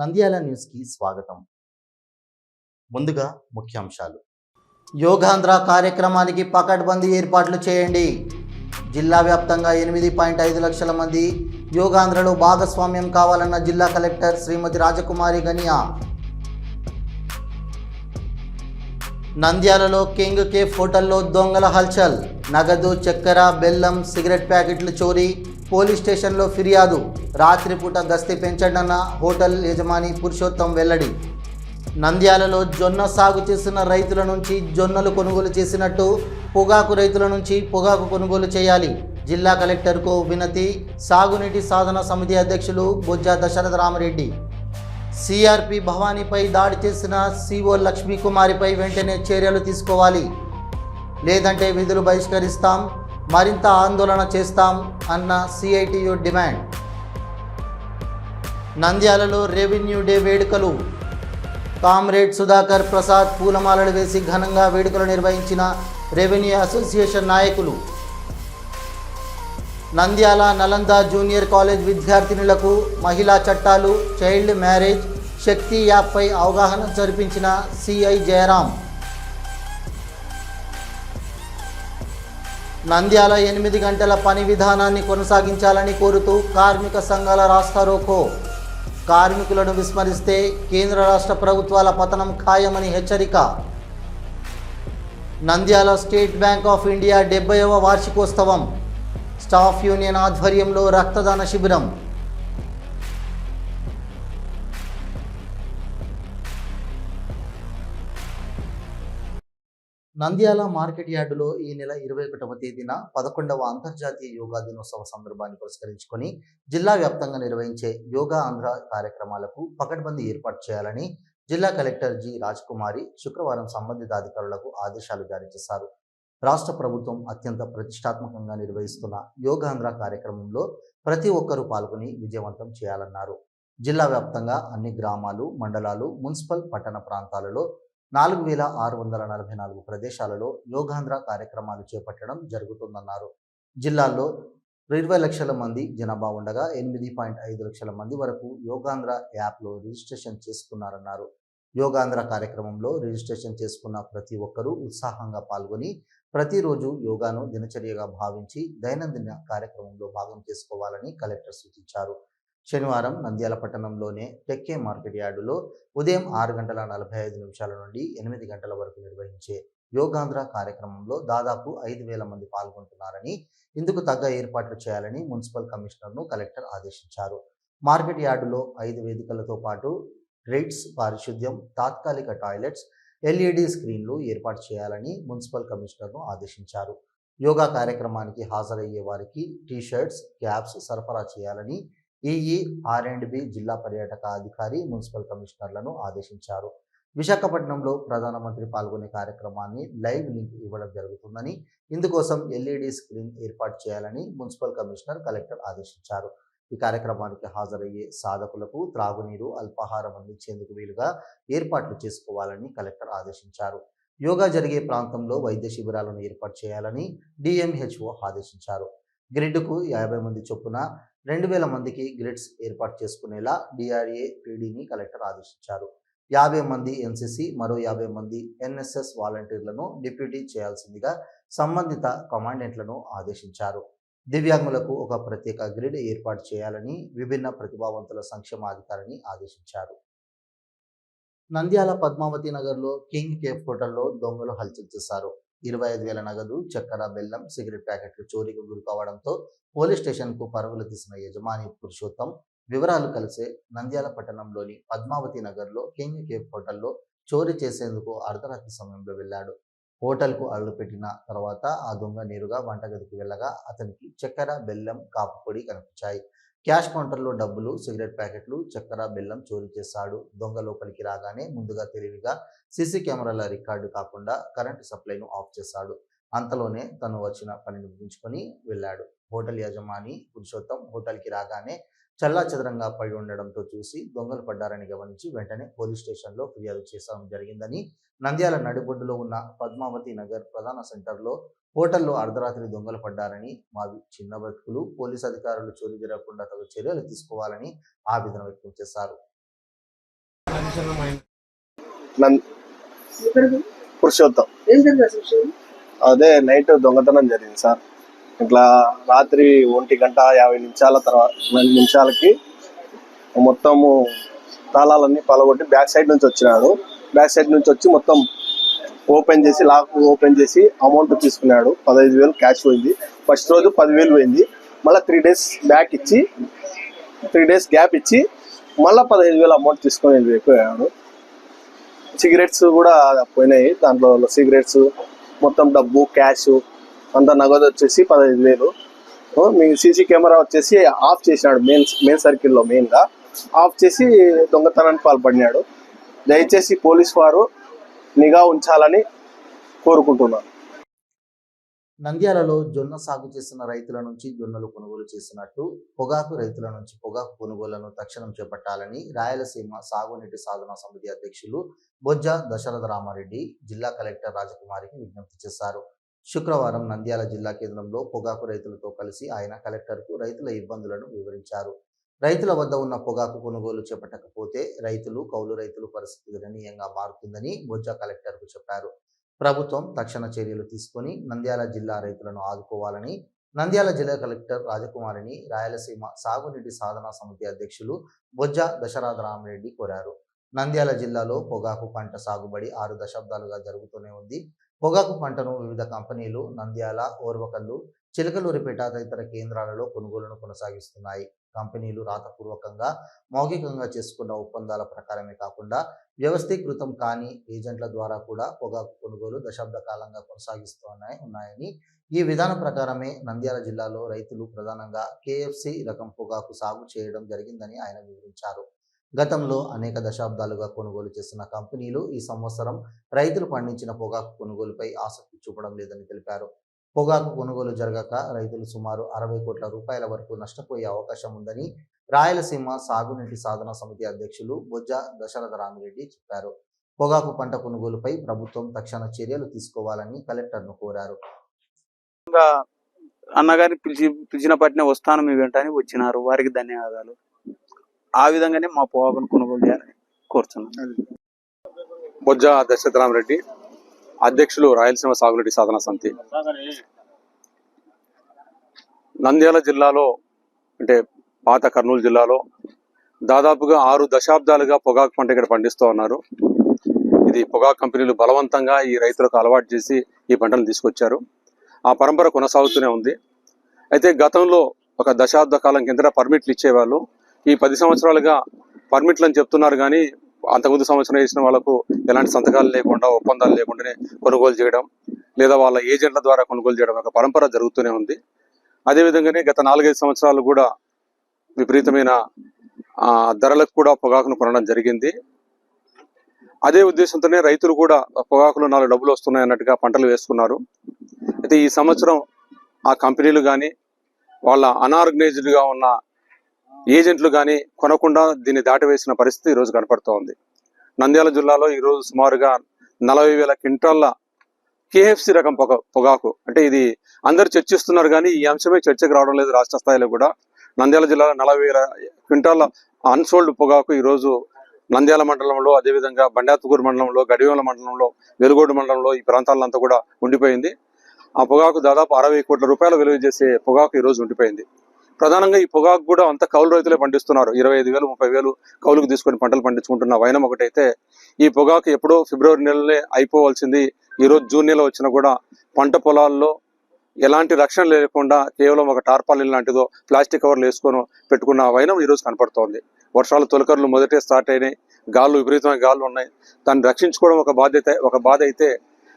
నంద్యాల న్యూస్కి స్వాగతం. ముందుగా ముఖ్యాంశాలు. యోగాంధ్ర కార్యక్రమానికి పకడ్బందీ ఏర్పాట్లు చేయండి. జిల్లా వ్యాప్తంగా ఎనిమిది పాయింట్ ఐదు లక్షల మంది యోగాంధ్రలో భాగస్వామ్యం కావాలన్న జిల్లా కలెక్టర్ శ్రీమతి రాజకుమారి గనియా. నంద్యాలలో కింగ్ కేఫ్ హోటల్లో దొంగల హల్చల్. నగదు చక్కెర బెల్లం సిగరెట్ ప్యాకెట్లు చోరీ. పోలీస్ స్టేషన్లో ఫిర్యాదు. రాత్రిపూట గస్తీ పెంచడన్న హోటల్ యజమాని పురుషోత్తం వెల్లడి. నంద్యాలలో జొన్న సాగు చేసిన రైతుల నుంచి జొన్నలు కొనుగోలు చేసినట్టు పొగాకు రైతుల నుంచి పొగాకు కొనుగోలు చేయాలి. జిల్లా కలెక్టర్కు వినతి సాగునీటి సాధన సమితి అధ్యక్షులు బొజ్జ దశరథ రామరెడ్డి. సిఆర్పి భవానీపై దాడి చేసిన సిఓ లక్ష్మీకుమారిపై వెంటనే చర్యలు తీసుకోవాలి. లేదంటే విధులు బహిష్కరిస్తాం. మరింత ఆందోళన చేస్తాం అన్న సిఐటియు డిమాండ్. నంద్యాలలో రెవెన్యూ డే వేడుకలు. కామ్రేడ్ సుధాకర్ ప్రసాద్ పూలమాలలు వేసి ఘనంగా వేడుకలు నిర్వహించిన రెవెన్యూ అసోసియేషన్ నాయకులు. నంద్యాల నలంద జూనియర్ కాలేజ్ విద్యార్థినులకు మహిళా చట్టాలు చైల్డ్ మ్యారేజ్ శక్తి యాప్పై అవగాహన జరిపించిన సిఐ జయరాం. నంద్యాల ఎనిమిది గంటల పని విధానాన్ని కొనసాగించాలని కోరుతూ కార్మిక సంఘాల రాస్తా రోకో. కార్మికులను విస్మరిస్తే కేంద్ర రాష్ట్ర ప్రభుత్వాల పతనం ఖాయమని హెచ్చరిక. Nandyal state bank of India డెబ్బైవ వార్షికోత్సవం. స్టాఫ్ యూనియన్ ఆధ్వర్యంలో రక్తదాన శిబిరం. నంద్యాల మార్కెట్ యార్డులో ఈ నెల ఇరవై ఒకటవ తేదీన పదకొండవ అంతర్జాతీయ యోగా దినోత్సవ సందర్భాన్ని పురస్కరించుకొని జిల్లా వ్యాప్తంగా నిర్వహించే యోగా ఆంధ్ర కార్యక్రమాలకు పకడ్బందీ ఏర్పాటు చేయాలని జిల్లా కలెక్టర్ జి రాజ్కుమారి శుక్రవారం సంబంధిత అధికారులకు ఆదేశాలు జారీ చేశారు. రాష్ట్ర ప్రభుత్వం అత్యంత ప్రతిష్టాత్మకంగా నిర్వహిస్తున్న యోగాంధ్ర కార్యక్రమంలో ప్రతి ఒక్కరూ పాల్గొని విజయవంతం చేయాలన్నారు. జిల్లా వ్యాప్తంగా అన్ని గ్రామాలు మండలాలు మున్సిపల్ పట్టణ ప్రాంతాలలో నాలుగు వేల ఆరు వందల నలభై నాలుగు ప్రదేశాలలో యోగాంధ్ర కార్యక్రమాలు చేపట్టడం జరుగుతుందన్నారు. జిల్లాల్లో ఇరవై లక్షల మంది జనాభా ఉండగా ఎనిమిది పాయింట్ ఐదు లక్షల మంది వరకు యోగాంధ్ర యాప్లో రిజిస్ట్రేషన్ చేసుకున్నారన్నారు. యోగాంధ్ర కార్యక్రమంలో రిజిస్ట్రేషన్ చేసుకున్న ప్రతి ఒక్కరూ ఉత్సాహంగా పాల్గొని ప్రతిరోజు యోగాను దినచర్యగా భావించి దైనందిన కార్యక్రమంలో భాగం చేసుకోవాలని కలెక్టర్ సూచించారు. శనివారం నంద్యాల పట్టణంలోనే టెక్కే మార్కెట్ యార్డులో ఉదయం ఆరు గంటల నలభై ఐదు నిమిషాల నుండి ఎనిమిది గంటల వరకు నిర్వహించే యోగాంధ్ర కార్యక్రమంలో దాదాపు ఐదు వేల మంది పాల్గొంటున్నారని ఇందుకు తగ్గ ఏర్పాట్లు చేయాలని మున్సిపల్ కమిషనర్ను కలెక్టర్ ఆదేశించారు. మార్కెట్ యార్డులో ఐదు వేదికలతో పాటు రైట్స్ పారిశుద్ధ్యం తాత్కాలిక టాయిలెట్స్ ఎల్ఈడి స్క్రీన్లు ఏర్పాటు చేయాలని మున్సిపల్ కమిషనర్ను ఆదేశించారు. యోగా కార్యక్రమానికి హాజరయ్యే వారికి టీషర్ట్స్ క్యాప్స్ సరఫరా చేయాలని ఈఈ ఆర్ అండ్ బి జిల్లా పర్యాటక అధికారి మున్సిపల్ కమిషనర్లను ఆదేశించారు. విశాఖపట్నంలో ప్రధానమంత్రి పాల్గొనే కార్యక్రమాన్ని లైవ్ లింక్ ఇవ్వడం జరుగుతుందని ఇందుకోసం ఎల్ఈడి స్క్రీన్ ఏర్పాటు చేయాలని మున్సిపల్ కమిషనర్ కలెక్టర్ ఆదేశించారు. ఈ కార్యక్రమానికి హాజరయ్యే సాధకులకు త్రాగునీరు అల్పాహారం అందించేందుకు వీలుగా ఏర్పాట్లు చేసుకోవాలని కలెక్టర్ ఆదేశించారు. యోగా జరిగే ప్రాంతంలో వైద్య శిబిరాలను ఏర్పాటు చేయాలని డిఎంహెచ్ఓ ఆదేశించారు. గ్రిడ్కు యాభై మంది చొప్పున రెండు వేల మందికి గ్రిడ్స్ ఏర్పాటు చేసుకునేలా డిఆర్ఏ పీడీని కలెక్టర్ ఆదేశించారు. యాభై మంది ఎన్సిసి మరో యాభై మంది ఎన్ఎస్ఎస్ వాలంటీర్లను డిప్యూటీ చేయాల్సిందిగా సంబంధిత కమాండెంట్లను ఆదేశించారు. దివ్యాంగులకు ఒక ప్రత్యేక గ్రిడ్ ఏర్పాటు చేయాలని విభిన్న ప్రతిభావంతుల సంక్షేమాధికారిని ఆదేశించారు. నంద్యాల పద్మావతి నగర్లో కింగ్ కేఫ్ హోటల్లో దొంగలు హల్చల్ చేశారు. ఇరవై ఐదు వేల నగదు చక్కెర బెల్లం సిగరెట్ ప్యాకెట్లు చోరీకి గురి కావడంతో పోలీస్ స్టేషన్కు పరుగులు తీసిన యజమాని పురుషోత్తం వివరాలు కలిసే నంద్యాల పట్టణంలోని పద్మావతి నగర్లో కింగ్ కేఫ్ హోటల్లో చోరీ చేసేందుకు అర్ధరాత్రి సమయంలో వెళ్ళాడు. హోటల్కు అడుగుపెట్టిన తర్వాత ఆ దొంగ నేరుగా వంటగదికి వెళ్ళగా అతనికి చక్కెర బెల్లం కాపు పొడి కనిపించాయి. క్యాష్ కౌంటర్లో డబ్బులు సిగరెట్ ప్యాకెట్లు చక్కెర బెల్లం చోరీ చేశాడు. దొంగ లోపలికి రాగానే ముందుగా తెలివిగా సీసీ కెమెరాల రికార్డు కాకుండా కరెంటు సప్లైను ఆఫ్ చేశాడు. అంతలోనే తను వచ్చిన పనిని ముగించుకొని వెళ్ళాడు. హోటల్ యజమాని పురుషోత్తం హోటల్కి రాగానే చల్లా చెదరంగా పడి ఉండడంతో చూసి దొంగలు పడ్డారని గమనించి వెంటనే పోలీస్ స్టేషన్లో ఫిర్యాదు చేసడం జరిగిందని నంద్యాల నడిబొడ్డులో ఉన్న పద్మావతి నగర్ ప్రధాన సెంటర్లో హోటల్లో అర్ధరాత్రి దొంగలు పడ్డారని మావి చిన్న బతుకులు పోలీస్ అధికారులు చోరీ జరగకుండా తగు చర్యలు తీసుకోవాలని ఆవేదన వ్యక్తం చేశారు. నం- పురుషోత్తం. అదే నైట్ దొంగతనం జరిగింది సార్. ఇట్లా రాత్రి ఒంటి గంట యాభై నిమిషాల తర్వాత నిమిషాలకి మొత్తము తాళాలన్నీ పలగొట్టి బ్యాక్ సైడ్ నుంచి వచ్చినాడు. బ్యాక్ సైడ్ నుంచి వచ్చి మొత్తం ఓపెన్ చేసి లాక్ ఓపెన్ చేసి అమౌంట్ తీసుకున్నాడు. పదహైదు వేలు క్యాష్ పోయింది. ఫస్ట్ రోజు పదివేలు పోయింది. మళ్ళీ త్రీ డేస్ బ్యాక్ ఇచ్చి త్రీ డేస్ గ్యాప్ ఇచ్చి మళ్ళీ పదహైదు వేలు అమౌంట్ తీసుకొని వెళ్ళిపోయాడు. సిగరెట్స్ కూడా పోయినాయి. దాంట్లో సిగరెట్స్ మొత్తం డబ్బు క్యాష్ అంత నగదు వచ్చేసి పదహైదు వేలు. ఓ, మీ సీసీ కెమెరా వచ్చేసి ఆఫ్ చేసినాడు మెయిన్ మెయిన్ సర్కిల్లో మెయిన్గా ఆఫ్ చేసి దొంగతనానికి పాల్పడినాడు. దయచేసి పోలీస్ వారు నిఘా ఉంచాలని కోరుకుంటున్నాను. నంద్యాలలో జొన్న సాగు చేస్తున్న రైతుల నుంచి జొన్నలు కొనుగోలు చేసినట్టు పొగాకు రైతుల నుంచి పొగాకు కొనుగోళ్ళను తక్షణం చేపట్టాలని రాయలసీమ సాగునీటి సాధన సమితి అధ్యక్షులు బొజ్జ దశరథ రామారెడ్డి జిల్లా కలెక్టర్ రాజకుమారికి విజ్ఞప్తి చేశారు. శుక్రవారం నంద్యాల జిల్లా కేంద్రంలో పొగాకు రైతులతో కలిసి ఆయన కలెక్టర్కు రైతుల ఇబ్బందులను వివరించారు. రైతుల వద్ద ఉన్న పొగాకు కొనుగోలు చేపట్టకపోతే రైతులు కౌలు రైతులు పరిస్థితి గణనీయంగా మారుతుందని బొజ్జ కలెక్టర్కు చెప్పారు. ప్రభుత్వం తక్షణ చర్యలు తీసుకొని నంద్యాల జిల్లా రైతులను ఆదుకోవాలని నంద్యాల జిల్లా కలెక్టర్ రాజకుమారిని రాయలసీమ సాగునీటి సాధనా సమితి అధ్యక్షులు బొజ్జ దశరథ రామరెడ్డి కోరారు. నంద్యాల జిల్లాలో పొగాకు పంట సాగుబడి ఆరు దశాబ్దాలుగా జరుగుతూనే ఉంది. పొగాకు పంటను వివిధ కంపెనీలు నంద్యాల ఓర్వకల్లు చిలకలూరిపేట తదితర కేంద్రాలలో కొనుగోలును కొనసాగిస్తున్నాయి. కంపెనీలు రాతపూర్వకంగా మౌఖికంగా చేసుకున్న ఒప్పందాల ప్రకారమే కాకుండా వ్యవస్థీకృతం కాని ఏజెంట్ల ద్వారా కూడా పొగాకు కొనుగోలు దశాబ్ద కాలంగా కొనసాగిస్తున్నాయి ఉన్నాయని ఈ విధానం ప్రకారమే నంద్యాల జిల్లాలో రైతులు ప్రధానంగా కేఎఫ్సి రకం పొగాకు సాగు చేయడం జరిగిందని ఆయన వివరించారు. గతంలో అనేక దశాబ్దాలుగా కొనుగోలు చేస్తున్న కంపెనీలు ఈ సంవత్సరం రైతులు పండించిన పొగాకు కొనుగోలుపై ఆసక్తి చూపడం లేదని తెలిపారు. పొగాకు కొనుగోలు జరగక రైతులు సుమారు అరవై కోట్ల రూపాయల వరకు నష్టపోయే అవకాశం ఉందని రాయలసీమ సాగునీటి సాధన సమితి అధ్యక్షులు బొజ్జ దశరథ రామిరెడ్డి చెప్పారు. పొగాకు పంట కొనుగోలుపై ప్రభుత్వం తక్షణ చర్యలు తీసుకోవాలని కలెక్టర్ను కోరారు. అన్నగారిని పిలిచి పిలిచినప్పటినే పట్టిన వస్తాను మీ వెంటనే వచ్చినారు. వారికి ధన్యవాదాలు. ఆ విధంగానే మా పొగాకును కొనుగోలు చేయాలని కోరుతున్నాను. బొజ్జ దశరథరామరెడ్డి అధ్యక్షులు రాయలసీమ సాగునీటి సాధన సమితి. నంద్యాల జిల్లాలో అంటే పాత కర్నూలు జిల్లాలో దాదాపుగా ఆరు దశాబ్దాలుగా పొగాకు పంట ఇక్కడ పండిస్తూ ఉన్నారు. ఇది పొగాకు కంపెనీలు బలవంతంగా ఈ రైతులకు అలవాటు చేసి ఈ పంటను తీసుకొచ్చారు. ఆ పరంపర కొనసాగుతూనే ఉంది. అయితే గతంలో ఒక దశాబ్ద కాలం కిందట పర్మిట్లు ఇచ్చేవాళ్ళు ఈ పది సంవత్సరాలుగా పర్మిట్లు అని చెప్తున్నారు కానీ అంతకుముందు సంవత్సరం వేసిన వాళ్ళకు ఎలాంటి సంతకాలు లేకుండా ఒప్పందాలు లేకుండానే కొనుగోలు చేయడం లేదా వాళ్ళ ఏజెంట్ల ద్వారా కొనుగోలు చేయడం ఒక పరంపర జరుగుతూనే ఉంది. అదేవిధంగానే గత నాలుగైదు సంవత్సరాలు కూడా విపరీతమైన ధరలకు కూడా పొగాకును కొనడం జరిగింది. అదే ఉద్దేశంతోనే రైతులు కూడా పొగాకులో నాలుగు డబ్బులు వస్తున్నాయి అన్నట్టుగా పంటలు వేసుకున్నారు. అయితే ఈ సంవత్సరం ఆ కంపెనీలు కానీ వాళ్ళ అనార్గనైజ్డ్గా ఉన్న ఏజెంట్లు కానీ కొనకుండా దీన్ని దాటివేసిన పరిస్థితి ఈరోజు కనపడుతూ ఉంది నంద్యాల జిల్లాలో ఈరోజు సుమారుగా నలభై వేల క్వింటాళ్ళ కేఎఫ్సి రకం పొగ పొగాకు అంటే ఇది అందరు చర్చిస్తున్నారు కానీ ఈ అంశమే చర్చకు రావడం లేదు రాష్ట్ర స్థాయిలో కూడా. నంద్యాల జిల్లాలో నలభై వేల క్వింటాళ్ళ అన్సోల్డ్ పొగాకు ఈరోజు నంద్యాల మండలంలో అదేవిధంగా బండాతుకూరు మండలంలో గడివేల మండలంలో వెలుగోడు మండలంలో ఈ ప్రాంతాలంతా కూడా ఉండిపోయింది. ఆ పొగాకు దాదాపు అరవై కోట్ల రూపాయలు విలువ చేసే పొగాకు ఈ రోజు ఉండిపోయింది. ప్రధానంగా ఈ పొగాకు కూడా అంత కౌలు రైతులే పండిస్తున్నారు. ఇరవై ఐదు వేలు ముప్పై వేలు కౌలుకు తీసుకొని పంటలు పండించుకుంటున్న వైనం ఒకటైతే ఈ పొగాకు ఎప్పుడో ఫిబ్రవరి నెలలే అయిపోవాల్సింది. ఈ రోజు జూన్ నెల వచ్చినా కూడా పంట పొలాల్లో ఎలాంటి రక్షణ లేకుండా కేవలం ఒక టార్పాలిన్ లాంటిదో ప్లాస్టిక్ కవర్లు వేసుకొని పెట్టుకున్న వైనం ఈ రోజు కనపడుతోంది. వర్షాలు తొలకర్లు మొదటే స్టార్ట్ అయినాయి. గాలు విపరీతమైన గాలు ఉన్నాయి. దాన్ని రక్షించుకోవడం ఒక బాధ్యత ఒక బాధ అయితే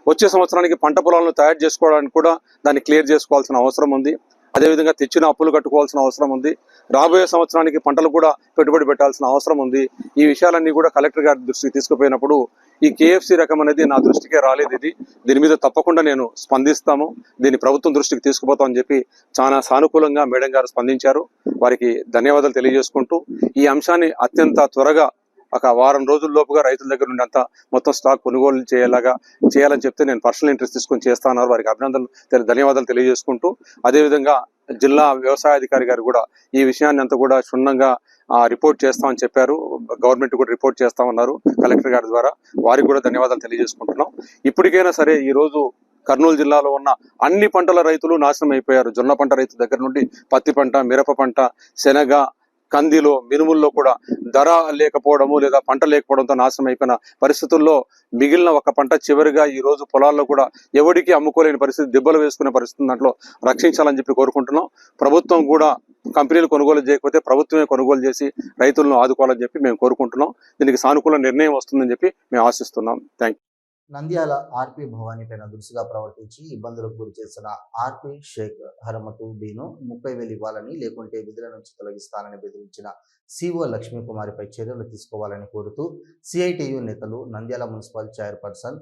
వచ్చే సంవత్సరానికి పంట పొలాలను తయారు చేసుకోవడానికి కూడా దాన్ని క్లియర్ చేసుకోవాల్సిన అవసరం ఉంది. అదేవిధంగా తెచ్చిన అప్పులు కట్టుకోవాల్సిన అవసరం ఉంది. రాబోయే సంవత్సరానికి పంటలు కూడా పెట్టుబడి పెట్టాల్సిన అవసరం ఉంది. ఈ విషయాలన్నీ కూడా కలెక్టర్ గారి దృష్టికి తీసుకుపోయినప్పుడు ఈ కేఎఫ్సి రకం అనేది నా దృష్టికే రాలేదు ఇది. దీని మీద తప్పకుండా నేను స్పందిస్తాము. దీన్ని ప్రభుత్వం దృష్టికి తీసుకుపోతామని చెప్పి చాలా సానుకూలంగా మేడం గారు స్పందించారు. వారికి ధన్యవాదాలు తెలియజేసుకుంటూ ఈ అంశాన్ని అత్యంత త్వరగా ఒక వారం రోజుల లోపుగా రైతుల దగ్గర నుండి అంతా మొత్తం స్టాక్ కొనుగోలు చేయేలాగా చేయాలని చెప్తే నేను పర్సనల్ ఇంట్రెస్ట్ తీసుకొని చేస్తాను వారికి అభినందనలు తెలి- ధన్యవాదాలు తెలియజేసుకుంటూ అదేవిధంగా జిల్లా వ్యవసాయ అధికారి గారు కూడా ఈ విషయాన్ని అంతా కూడా క్షుణ్ణంగా రిపోర్ట్ చేస్తామని చెప్పారు. గవర్నమెంట్ కూడా రిపోర్ట్ చేస్తామన్నారు కలెక్టర్ గారి ద్వారా. వారికి కూడా ధన్యవాదాలు తెలియజేసుకుంటున్నాం. ఇప్పటికైనా సరే ఈ రోజు కర్నూలు జిల్లాలో ఉన్న అన్ని పంటల రైతులు నాశనం అయిపోయారు. జొన్న పంట రైతు దగ్గర నుండి పత్తి పంట మిరప పంట శనగ కందిలో మినుముల్లో కూడా ధర లేకపోవడము లేదా పంట లేకపోవడంతో నాశనం అయిపోయిన పరిస్థితుల్లో మిగిలిన ఒక పంట చివరిగా ఈ రోజు పొలాల్లో కూడా ఎవరికి అమ్ముకోలేని పరిస్థితి దెబ్బలు వేసుకునే పరిస్థితి దాంట్లో రక్షించాలని చెప్పి కోరుకుంటున్నాం. ప్రభుత్వం కూడా కంపెనీలు కొనుగోలు చేయకపోతే ప్రభుత్వమే కొనుగోలు చేసి రైతులను ఆదుకోవాలని చెప్పి మేము కోరుకుంటున్నాం. దీనికి సానుకూల నిర్ణయం వస్తుందని చెప్పి మేము ఆశిస్తున్నాం. థ్యాంక్ నంద్యాల ఆర్పి భవానీ పైన దురుసుగా ప్రవర్తించి ఇబ్బందులకు గురి చేసిన ఆర్పి షేక్ హరమతు బీను ముప్పై వేలు ఇవ్వాలని లేకుంటే విధుల నుంచి తొలగిస్తానని బెదిరించిన సిఓ లక్ష్మీకుమారిపై చర్యలు తీసుకోవాలని కోరుతూ సిఐటియు నేతలు Nandyala municipal chairperson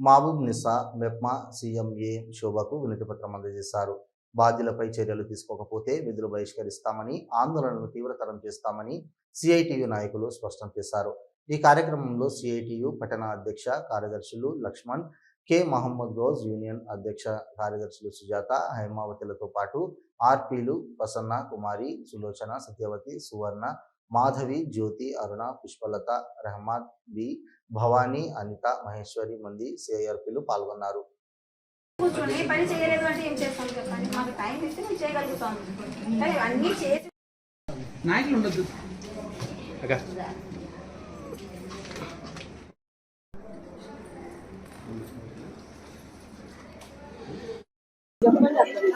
Mahaboob Nisa MEPMA CMA శోభకు వినతిపత్రం అందజేశారు. బాధ్యులపై చర్యలు తీసుకోకపోతే విధులు బహిష్కరిస్తామని ఆందోళనను తీవ్రతరం చేస్తామని సిఐటియు నాయకులు స్పష్టం చేశారు. ఈ కార్యక్రమంలో సిఐటియు పట్టణ అధ్యక్ష కార్యదర్శులు లక్ష్మణ్ కె. మహమ్మద్ గౌజ్ యూనియన్ అధ్యక్ష కార్యదర్శులు సుజాత హైమావతులతో పాటు ఆర్పీలు ప్రసన్న కుమారి సులోచన సత్యవతి సువర్ణ మాధవి జ్యోతి అరుణ పుష్పలత రెహమాన్ బి భవానీ అనిత మహేశ్వరి మంది సిఐఆర్పీలు పాల్గొన్నారు. కూర్చొని పని చేయలేదు అంటే ఏం చేస్తాం చెప్పండి? మాకు టైం ఇస్తే మేము చేయగలుగుతాం. కానీ అన్నీ చేసి నాయకులు ఉండొద్దు.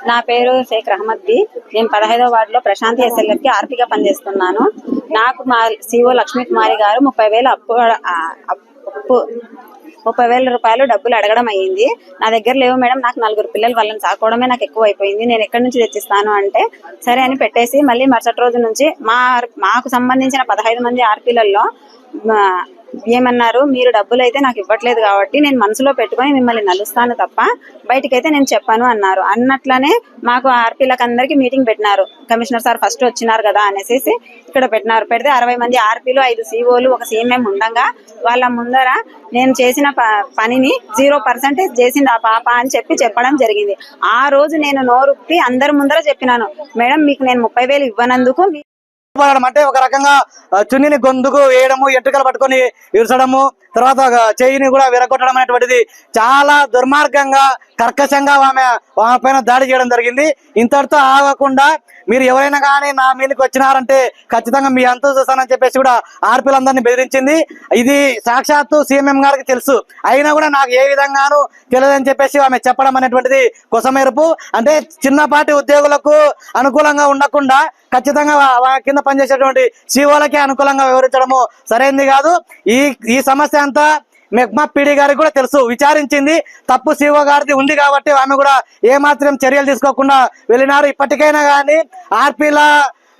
నా పేరు షేక్ రహమద్ బి. నేను పదహైదవ వార్డులో ప్రశాంతి ఎస్ఎల్ఎఫ్కి ఆర్పిగా పనిచేస్తున్నాను. నాకు మా సిఓ లక్ష్మీ కుమారి గారు ముప్పై వేలు అప్పు అప్పు ముప్పై వేల రూపాయలు డబ్బులు అడగడం అయ్యింది. నా దగ్గర లేవు మేడం నాకు నలుగురు పిల్లలు వాళ్ళని సాకోవడమే నాకు ఎక్కువ అయిపోయింది నేను ఎక్కడి నుంచి తెచ్చిస్తాను అంటే సరే అని పెట్టేసి మళ్ళీ మరుసటి రోజు నుంచి మా మాకు సంబంధించిన పదహైదు మంది ఆర్పీలలో ఏమన్నారు? మీరు డబ్బులు అయితే నాకు ఇవ్వట్లేదు కాబట్టి నేను మనసులో పెట్టుకొని మిమ్మల్ని నలుస్తాను తప్ప బయటకైతే నేను చెప్పాను అన్నారు. అన్నట్లనే మాకు ఆర్పీలకు అందరికి మీటింగ్ పెట్టినారు. కమిషనర్ సార్ ఫస్ట్ వచ్చినారు కదా అనేసి ఇక్కడ పెట్టినారు. పెడితే అరవై మంది ఆర్పీలు ఐదు సీఓలు ఒక సీఎంఎం ఉండగా వాళ్ళ ముందర నేను చేసిన ప- పనిని జీరో పర్సెంటేజ్ చేసింది ఆ పాప అని చెప్పి చెప్పడం జరిగింది. ఆ రోజు నేను నోరుప్పి అందరి ముందర చెప్పినాను. మేడం మీకు నేను ముప్పై వేలు ఇవ్వనందుకు పడడం అంటే ఒక రకంగా చున్నిని చున్నీని గొంతుకు వేయడము ఎంట్రుకలు పట్టుకొని ఇరచడము తర్వాత చెయ్యిని చేయిని కూడా విరగొట్టడం అనేటువంటిది చాలా దుర్మార్గంగా కర్కశంగా ఆమె ఆమె పైన దాడి చేయడం జరిగింది. ఇంతటితో ఆగకుండా మీరు ఎవరైనా కానీ నా మీదకి వచ్చినారంటే ఖచ్చితంగా మీ అంతా చూస్తానని చెప్పేసి కూడా ఆర్పీలందరినీ బెదిరించింది. ఇది సాక్షాత్తు సీఎంఎం గారికి తెలుసు. అయినా కూడా నాకు ఏ విధంగానూ తెలియదని చెప్పేసి ఆమె చెప్పడం అనేటువంటిది కొసమేరపు. అంటే చిన్నపాటి ఉద్యోగులకు అనుకూలంగా ఉండకుండా ఖచ్చితంగా వా- కింద పనిచేసేటువంటి సీఓలకే అనుకూలంగా వివరించడము సరైనది కాదు. ఈ ఈ సమస్య అంతా మెగ్మా పీడి గారికి కూడా తెలుసు విచారించింది. తప్పు సీఓ గారిది ఉంది కాబట్టి ఆమె కూడా ఏమాత్రం చర్యలు తీసుకోకుండా వెళ్ళినారు. ఇప్పటికైనా కానీ ఆర్పీల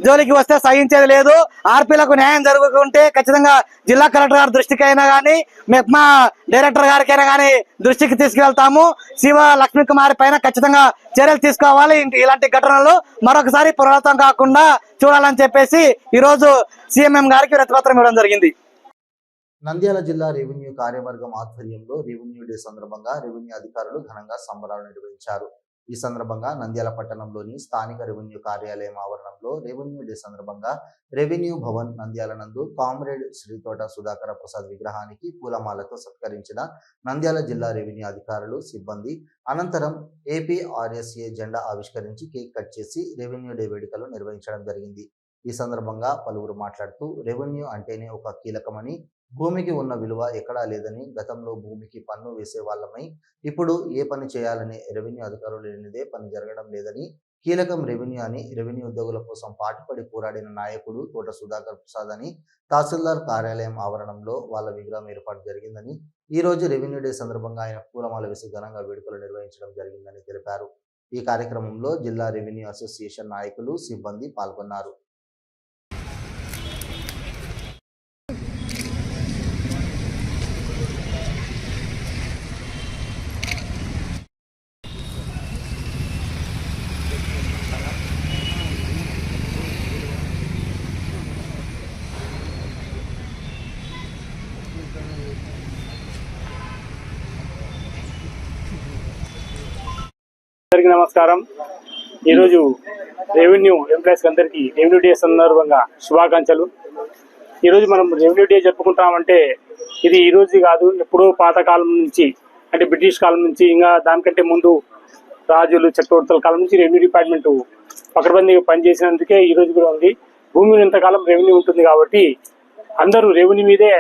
జోలికి వస్తే సహించేది లేదు. ఆర్పీలకు న్యాయం జరుగుతుంటే ఖచ్చితంగా జిల్లా కలెక్టర్ గారి దృష్టికి అయినా కానీ మెప్మా డైరెక్టర్ గారికైనా కానీ దృష్టికి తీసుకెళ్తాము. శివ లక్ష్మీ కుమారి పైన ఖచ్చితంగా చర్యలు తీసుకోవాలి. ఇలాంటి ఘటనలు మరొకసారి పునరావృతం కాకుండా చూడాలని చెప్పేసి ఈ రోజు సీఎంఎం గారికి ప్రతిపత్రం ఇవ్వడం జరిగింది. నంద్యాల జిల్లా రెవెన్యూ కార్యవర్గం ఆధ్వర్యంలో రెవెన్యూ డే సందర్భంగా రెవెన్యూ అధికారులు ఘనంగా సంబరాలు నిర్వహించారు. ఈ సందర్భంగా నంద్యాల పట్టణంలోని స్థానిక రెవెన్యూ కార్యాలయం ఆవరణంలో రెవెన్యూ డే సందర్భంగా రెవెన్యూ భవన్ నంద్యాల నందు కామ్రేడ్ శ్రీతోట సుధాకర ప్రసాద్ విగ్రహానికి పూలమాలతో సత్కరించిన నంద్యాల జిల్లా రెవెన్యూ అధికారులు సిబ్బంది అనంతరం ఏపీఆర్ఎస్ఏ జెండా ఆవిష్కరించి కేక్ కట్ చేసి రెవెన్యూ డే వేడుకలు నిర్వహించడం జరిగింది. ఈ సందర్భంగా పలువురు మాట్లాడుతూ రెవెన్యూ అంటేనే ఒక కీలకమని భూమికి ఉన్న విలువ ఎక్కడా లేదని గతంలో భూమికి పన్ను వేసే వాళ్ళమై ఇప్పుడు ఏ పని చేయాలని రెవెన్యూ అధికారులు లేనిదే పని జరగడం లేదని కీలకం రెవెన్యూ అని రెవెన్యూ ఉద్యోగుల కోసం పాటుపడి పోరాడిన నాయకుడు తోట సుధాకర్ ప్రసాద్ అని తహసీల్దార్ కార్యాలయం ఆవరణంలో వాళ్ళ విగ్రహం ఏర్పాటు జరిగిందని ఈ రోజు రెవెన్యూ డే సందర్భంగా ఆయన పూలమాల వేసి ఘనంగా వేడుకలు నిర్వహించడం జరిగిందని తెలిపారు. ఈ కార్యక్రమంలో జిల్లా రెవెన్యూ అసోసియేషన్ నాయకులు సిబ్బంది పాల్గొన్నారు. అందరికీ నమస్కారం. ఈరోజు రెవెన్యూ ఎంప్లాయీస్ అందరికీ రెవెన్యూ డే సందర్భంగా శుభాకాంక్షలు. ఈరోజు మనం రెవెన్యూ డే జరుపుకుంటామంటే ఇది ఈ రోజు కాదు ఎప్పుడో పాతకాలం నుంచి అంటే బ్రిటిష్ కాలం నుంచి ఇంకా దానికంటే ముందు రాజులు చక్రవర్తుల కాలం నుంచి రెవెన్యూ డిపార్ట్మెంట్ పకడ్బందీగా పనిచేసినందుకే ఈ రోజు కూడా ఉంది. భూమి ఇంతకాలం రెవెన్యూ ఉంటుంది కాబట్టి అందరూ రెవెన్యూ మీదే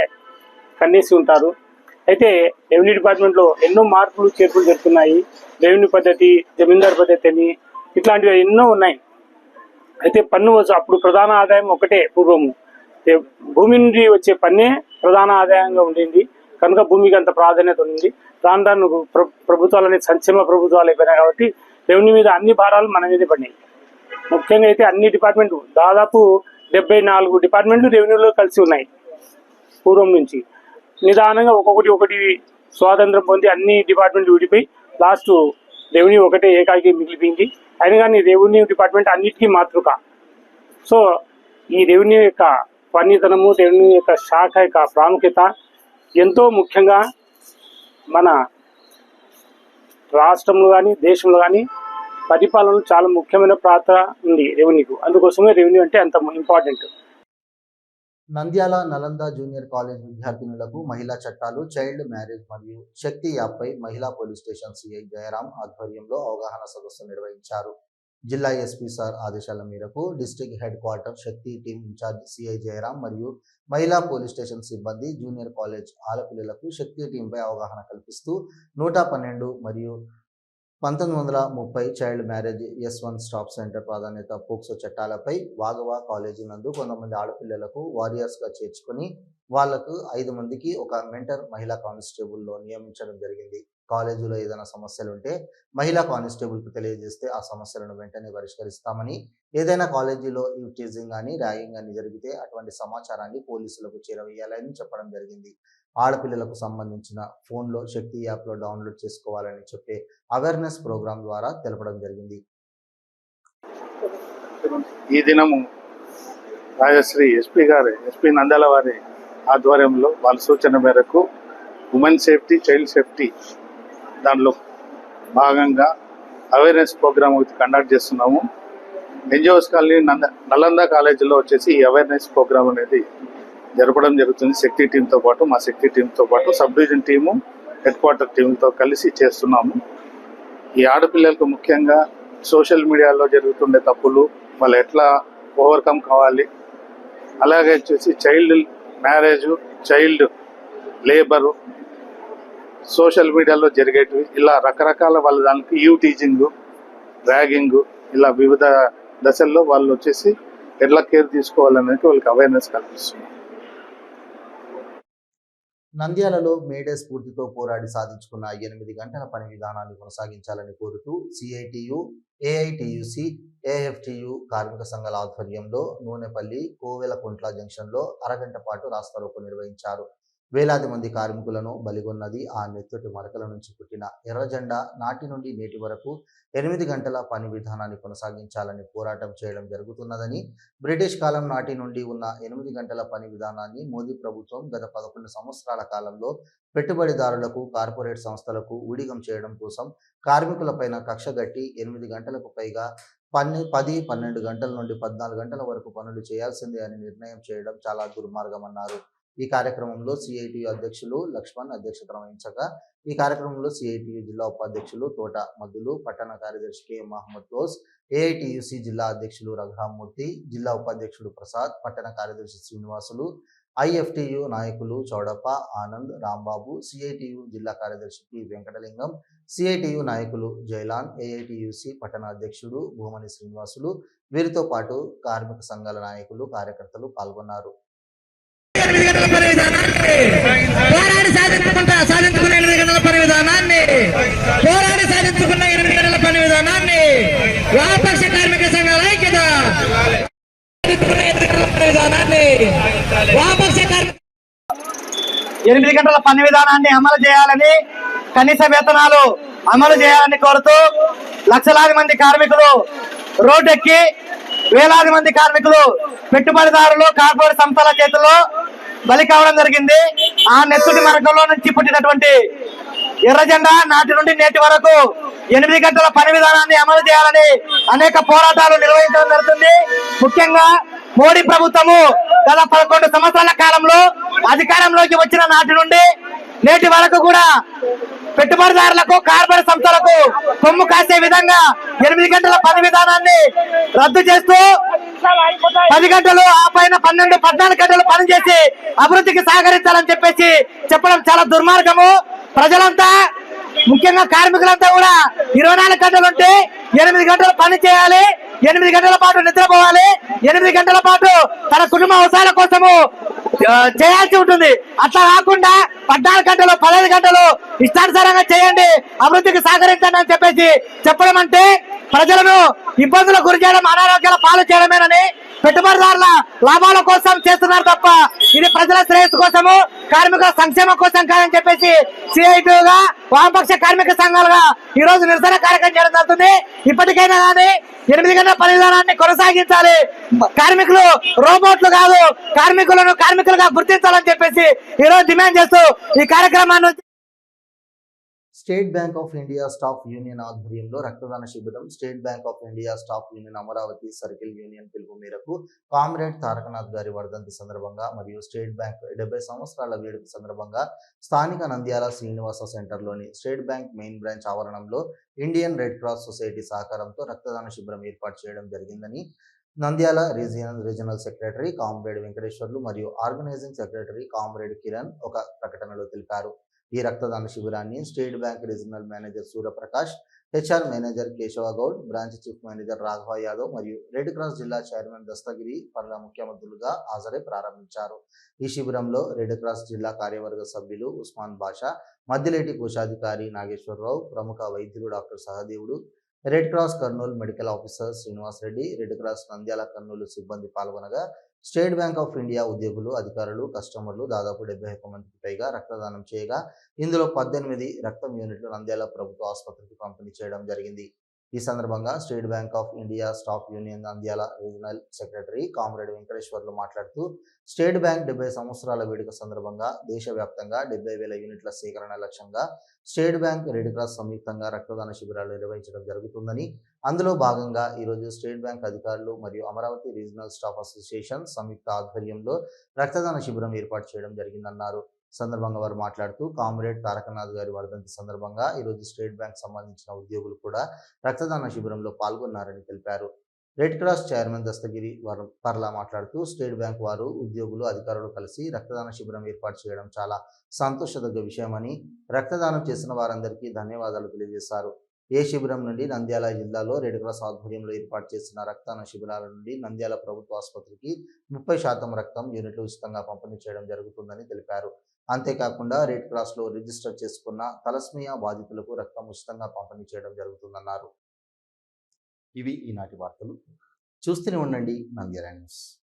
కన్నేసి ఉంటారు. అయితే రెవెన్యూ డిపార్ట్మెంట్లో ఎన్నో మార్పులు చేర్పులు జరుగుతున్నాయి. రెవెన్యూ పద్ధతి జమీందార్ పద్ధతి అని ఇట్లాంటివి ఎన్నో ఉన్నాయి. అయితే పన్ను అప్పుడు ప్రధాన ఆదాయం ఒకటే పూర్వము భూమి నుండి వచ్చే పన్నే ప్రధాన ఆదాయంగా ఉండింది. కనుక భూమికి అంత ప్రాధాన్యత ఉంది. దాని దాని ప్రభుత్వాలు అనేది సంక్షేమ ప్రభుత్వాలు అయిపోయినాయి కాబట్టి రెవెన్యూ మీద అన్ని భారాలు మన మీద పడినాయి. ముఖ్యంగా అయితే అన్ని డిపార్ట్మెంట్లు దాదాపు డెబ్బై నాలుగు డిపార్ట్మెంట్లు రెవెన్యూలో కలిసి ఉన్నాయి. పూర్వం నుంచి. నిదానంగా ఒక్కొక్కటి ఒకటి స్వాతంత్రం పొంది అన్ని డిపార్ట్మెంట్లు విడిపోయి లాస్ట్ రెవెన్యూ ఒకటే ఏకాకి మిగిలిపోయింది అయినా కానీ రెవెన్యూ డిపార్ట్మెంట్ అన్నిటికీ మాతృక. సో ఈ రెవెన్యూ యొక్క పనితనము రెవెన్యూ యొక్క శాఖ యొక్క ప్రాముఖ్యత ఎంతో ముఖ్యంగా మన రాష్ట్రంలో కానీ దేశంలో కానీ పరిపాలనలో చాలా ముఖ్యమైన పాత్ర ఉంది రెవెన్యూకు. అందుకోసమే రెవెన్యూ అంటే అంత important. Nandyal Nalanda junior college విద్యార్థినులకు మహిళా చట్టాలు చైల్డ్ మ్యారేజ్ మరియు శక్తి యాప్పై మహిళా పోలీస్ స్టేషన్ సిఐ జయరాం ఆధ్వర్యంలో అవగాహన సదస్సు నిర్వహించారు. జిల్లా ఎస్పీ సార్ ఆదేశాల మేరకు district head quarter Shakti team in-charge CI Jayaram మరియు మహిళా పోలీస్ స్టేషన్ సిబ్బంది జూనియర్ కాలేజ్ ఆడపిల్లలకు శక్తి టీంపై అవగాహన కల్పిస్తూ నూట పన్నెండు మరియు పంతొమ్మిది వందల ముప్పై child marriage S one stop center ప్రాధాన్యత పోక్సో చట్టాలపై వాగవా కాలేజీ నందు కొంతమంది ఆడపిల్లలకు వారియర్స్గా చేర్చుకొని వాళ్ళకు ఐదు మందికి ఒక మెంటర్ మహిళా కానిస్టేబుల్లో నియమించడం జరిగింది. కాలేజీలో ఏదైనా సమస్యలు ఉంటే మహిళా కానిస్టేబుల్కి తెలియజేస్తే ఆ సమస్యలను వెంటనే పరిష్కరిస్తామని ఏదైనా కాలేజీలో యూటీజింగ్ కానీ ర్యాగింగ్ కానీ జరిగితే అటువంటి సమాచారాన్ని పోలీసులకు చేరవేయాలని చెప్పడం జరిగింది. ఆడపిల్లలకు సంబంధించిన ఫోన్లో శక్తి యాప్లో డౌన్లోడ్ చేసుకోవాలని చెప్పే అవేర్నెస్ ప్రోగ్రాం ద్వారా తెలపడం జరిగింది. ఈ దినము రాజశ్రీ ఎస్పీ గారి ఎస్పీ నందాల వారి ఆధ్వర్యంలో వాళ్ళ సూచన మేరకు ఉమెన్ సేఫ్టీ చైల్డ్ సేఫ్టీ దానిలో భాగంగా అవేర్నెస్ ప్రోగ్రామ్ ఒకటి కండక్ట్ చేస్తున్నాము. ఎన్జిఓస్ కాలనీ నంద నలంద కాలేజీలో వచ్చేసి ఈ అవేర్నెస్ ప్రోగ్రామ్ అనేది జరపడం జరుగుతుంది. శక్తి టీంతో పాటు మా శక్తి టీంతో పాటు sub division team head quarter టీంతో కలిసి చేస్తున్నాము. ఈ ఆడపిల్లలకు ముఖ్యంగా సోషల్ మీడియాలో జరుగుతుండే తప్పులు వాళ్ళు ఎట్లా ఓవర్కమ్ కావాలి? అలాగే వచ్చేసి child marriage child labour social మీడియాలో జరిగేటివి ఇలా రకరకాల వాళ్ళ దానికి యూ టీచింగ్ ర్యాగింగ్ ఇలా వివిధ దశల్లో వాళ్ళు వచ్చేసి ఎట్లా కేర్ తీసుకోవాలనేది వాళ్ళకి అవేర్నెస్ కల్పిస్తున్నారు నంద్యాలలో మేడే స్ఫూర్తితో పోరాడి సాధించుకున్న ఎనిమిది గంటల పని విధానాన్ని కొనసాగించాలని కోరుతూ సిఐటియు ఏఐటియుసి ఏఎఫ్టియు కార్మిక సంఘాల ఆధ్వర్యంలో నూనెపల్లి కోవెలకుంట్ల జంక్షన్లో అరగంట పాటు రాస్తారోకో నిర్వహించారు. వేలాది మంది కార్మికులను బలిగొన్నది ఆ నెత్తటి మరకల నుంచి పుట్టిన ఎర్ర జెండా నాటి నుండి నేటి వరకు ఎనిమిది గంటల పని విధానాన్ని కొనసాగించాలని పోరాటం చేయడం జరుగుతున్నదని బ్రిటిష్ కాలం నాటి నుండి ఉన్న ఎనిమిది గంటల పని విధానాన్ని మోదీ ప్రభుత్వం గత పదకొండు సంవత్సరాల కాలంలో పెట్టుబడిదారులకు కార్పొరేట్ సంస్థలకు ఊడిగం చేయడం కోసం కార్మికులపైన కక్షగట్టి ఎనిమిది గంటలకు పైగా పన్నె పది పన్నెండు గంటల నుండి పద్నాలుగు గంటల వరకు పనులు చేయాల్సిందే అని నిర్ణయం చేయడం చాలా దుర్మార్గం అన్నారు ఈ కార్యక్రమంలో సిఐటియు అధ్యక్షులు లక్ష్మణ్ అధ్యక్షత వహించగా ఈ కార్యక్రమంలో సిఐటియు జిల్లా ఉపాధ్యక్షులు తోట మద్దులు పట్టణ కార్యదర్శి కె. మహమ్మద్ దోస్ ఏఐటియుసి జిల్లా అధ్యక్షులు రఘురామ్మూర్తి జిల్లా ఉపాధ్యక్షుడు ప్రసాద్ పట్టణ కార్యదర్శి శ్రీనివాసులు ఐఎఫ్టియు నాయకులు చౌడప్ప ఆనంద్ రాంబాబు సిఐటియు జిల్లా కార్యదర్శి పి. వెంకటలింగం సిఐటియు నాయకులు జైలాన్ ఏఐటియుసి పట్టణ అధ్యక్షుడు భూమని శ్రీనివాసులు వీరితో పాటు కార్మిక సంఘాల నాయకులు కార్యకర్తలు పాల్గొన్నారు. పోరాడి సాధించుకుంటా సాధించుకున్న ఎనిమిది గంటల పని విధానాన్ని. పోరాడి సాధించుకున్న ఎనిమిది గంటల పని విధానాన్ని వామపక్ష కార్మిక సంఘాల ఐక్యత. ఎనిమిది గంటల విధానాన్ని వామపక్ష కార్మిక ఎనిమిది గంటల పని విధానాన్ని అమలు చేయాలని కనీస వేతనాలు అమలు చేయాలని కోరుతూ లక్షలాది మంది కార్మికులు రోడ్డెక్కి వేలాది మంది కార్మికులు పెట్టుబడిదారులు కార్పొరేట్ సంస్థల చేతుల్లో బలి కావడం జరిగింది. ఆ నెత్తుడి మరకంలో నుంచి పుట్టినటువంటి ఎర్రజెండా నాటి నుండి నేటి వరకు ఎనిమిది గంటల పని విధానాన్ని అమలు చేయాలని అనేక పోరాటాలు నిర్వహించడం జరుగుతుంది. ముఖ్యంగా మోడీ ప్రభుత్వము గత పదకొండు సంవత్సరాల కాలంలో అధికారంలోకి వచ్చిన నాటి నుండి నేటి వరకు కూడా పెట్టుబడిదారులకు కార్పొరేట్ సంస్థలకు కొమ్ము కాసే విధంగా ఎనిమిది గంటల పని విధానాన్ని రద్దు చేస్తూ పది గంటలు ఆ పైన పన్నెండు పద్నాలుగు గంటలు పనిచేసి అభివృద్ధికి సహకరించాలని చెప్పేసి చెప్పడం చాలా దుర్మార్గము. ప్రజలంతా ముఖ్యంగా కార్మికులంతా కూడా ఇరవై నాలుగు గంటలు ఉంటే ఎనిమిది గంటలు పని చేయాలి ఎనిమిది గంటల పాటు నిద్రపోవాలి ఎనిమిది గంటల పాటు తన కుటుంబ అవసరాల కోసము చేయాల్సి ఉంటుంది. అట్లా కాకుండా పద్నాలుగు గంటలు పదహైదు గంటలు ఇష్టానుసారంగా చేయండి. అభివృద్ధికి సహకరించండి అని చెప్పేసి చెప్పడం అంటే ప్రజలను ఇబ్బందులకు గురి చేయడం అనారోగ్యాల పాలు చేయడమేనని పెట్టుబడిదారుల లాభాల కోసం చేస్తున్నారు తప్ప ఇది ప్రజల శ్రేయస్సు కోసము కార్మికుల సంక్షేమం కోసం కాదని చెప్పేసి సిఐటిగా వామపక్ష కార్మిక సంఘాలుగా ఈ రోజు నిరసన కార్యక్రమం చేయడం జరుగుతుంది. ఇప్పటికైనా కానీ ఎనిమిది గంటల పని విధానాన్ని కొనసాగించాలి. కార్మికులు రోబోట్లు కాదు కార్మికులను కార్మికులుగా గుర్తించాలని చెప్పేసి ఈ రోజు డిమాండ్ చేస్తూ ఈ కార్యక్రమాన్ని state bank of India staff union ఆధ్వర్యంలో రక్తదాన శిబిరం state bank of India staff union Amaravati circle union పిలుపు మేరకు కామ్రేడ్ తారకనాథ్ గారి వర్ధంతి సందర్భంగా మరియు స్టేట్ బ్యాంక్ డెబ్బై సంవత్సరాల వేడుక సందర్భంగా స్థానిక నంద్యాల శ్రీనివాస సెంటర్లోని స్టేట్ బ్యాంక్ మెయిన్ బ్రాంచ్ ఆవరణంలో ఇండియన్ రెడ్ క్రాస్ సొసైటీ సహకారంతో రక్తదాన శిబిరం ఏర్పాటు చేయడం జరిగిందని Nandyal regional regional secretary comrade Venkateswarlu మరియు ఆర్గనైజింగ్ సెక్రటరీ కామ్రేడ్ కిరణ్ ఒక ప్రకటనలో తెలిపారు. ఈ రక్తదాన శిబిరాన్ని state bank regional manager Suryaprakash HR manager Kesava Goud branch chief manager Raghava Yadav మరియు రెడ్ క్రాస్ జిల్లా చైర్మన్ దస్తగిరి పర్ల ముఖ్యమంత్రులుగా హాజరై ప్రారంభించారు. ఈ శిబిరంలో రెడ్ క్రాస్ జిల్లా కార్యవర్గ సభ్యులు ఉస్మాన్ బాషా మద్దిలేటి కోశాధికారి నాగేశ్వరరావు ప్రముఖ వైద్యులు doctor Sahadevudu red cross Kurnool medical officer Srinivas Reddy red cross Nandyala Kurnool సిబ్బంది పాల్గొనగా స్టేట్ బ్యాంక్ ఆఫ్ ఇండియా ఉద్యోగులు అధికారులు కస్టమర్లు దాదాపు డెబ్బై ఒక్క మందికి పైగా రక్తదానం చేయగా ఇందులో పద్దెనిమిది రక్తం యూనిట్లు నంద్యాల ప్రభుత్వ ఆసుపత్రికి పంపిణీ చేయడం జరిగింది. ఈ సందర్భంగా state bank of India staff union Nandyal regional secretary comrade Venkateswarlu మాట్లాడుతూ స్టేట్ బ్యాంక్ డెబ్బై సంవత్సరాల వేడుక సందర్భంగా దేశవ్యాప్తంగా డెబ్బై వేల యూనిట్ల సేకరణ లక్ష్యంగా స్టేట్ బ్యాంక్ రెడ్ క్రాస్ సంయుక్తంగా రక్తదాన శిబిరాలు నిర్వహించడం జరుగుతుందని అందులో భాగంగా ఈరోజు స్టేట్ బ్యాంక్ అధికారులు మరియు అమరావతి రీజనల్ స్టాఫ్ అసోసియేషన్ సంయుక్త ఆధ్వర్యంలో రక్తదాన శిబిరం ఏర్పాటు చేయడం జరిగిందన్నారు. సందర్భంగా వారు మాట్లాడుతూ కామ్రేడ్ తారకనాథ్ గారి వర్ధంతి సందర్భంగా ఈరోజు స్టేట్ బ్యాంక్ సంబంధించిన ఉద్యోగులు కూడా రక్తదాన శిబిరంలో పాల్గొన్నారని తెలిపారు. రెడ్ క్రాస్ చైర్మన్ దస్తగిరి వర్ పర్లా మాట్లాడుతూ స్టేట్ బ్యాంక్ వారు ఉద్యోగులు అధికారులు కలిసి రక్తదాన శిబిరం ఏర్పాటు చేయడం చాలా సంతోషదగ్గ విషయమని రక్తదానం చేసిన వారందరికీ ధన్యవాదాలు తెలియజేశారు. ఏ శిబిరం నుండి నంద్యాల జిల్లాలో రెడ్ క్రాస్ ఆధ్వర్యంలో ఏర్పాటు చేసిన రక్తదాన శిబిరాల నుండి నంద్యాల ప్రభుత్వ ఆసుపత్రికి ముప్పై శాతం రక్తం యూనిట్లు ఉచితంగా పంపిణీ చేయడం జరుగుతుందని తెలిపారు. అంతేకాకుండా రెడ్ క్రాస్లో రిజిస్టర్ చేసుకున్న తలస్మియా బాధితులకు రక్తం ఉచితంగా పంపిణీ చేయడం జరుగుతుందన్నారు. ఇవి ఈనాటి వార్తలు. చూస్తూనే ఉండండి నంద్యాల న్యూస్.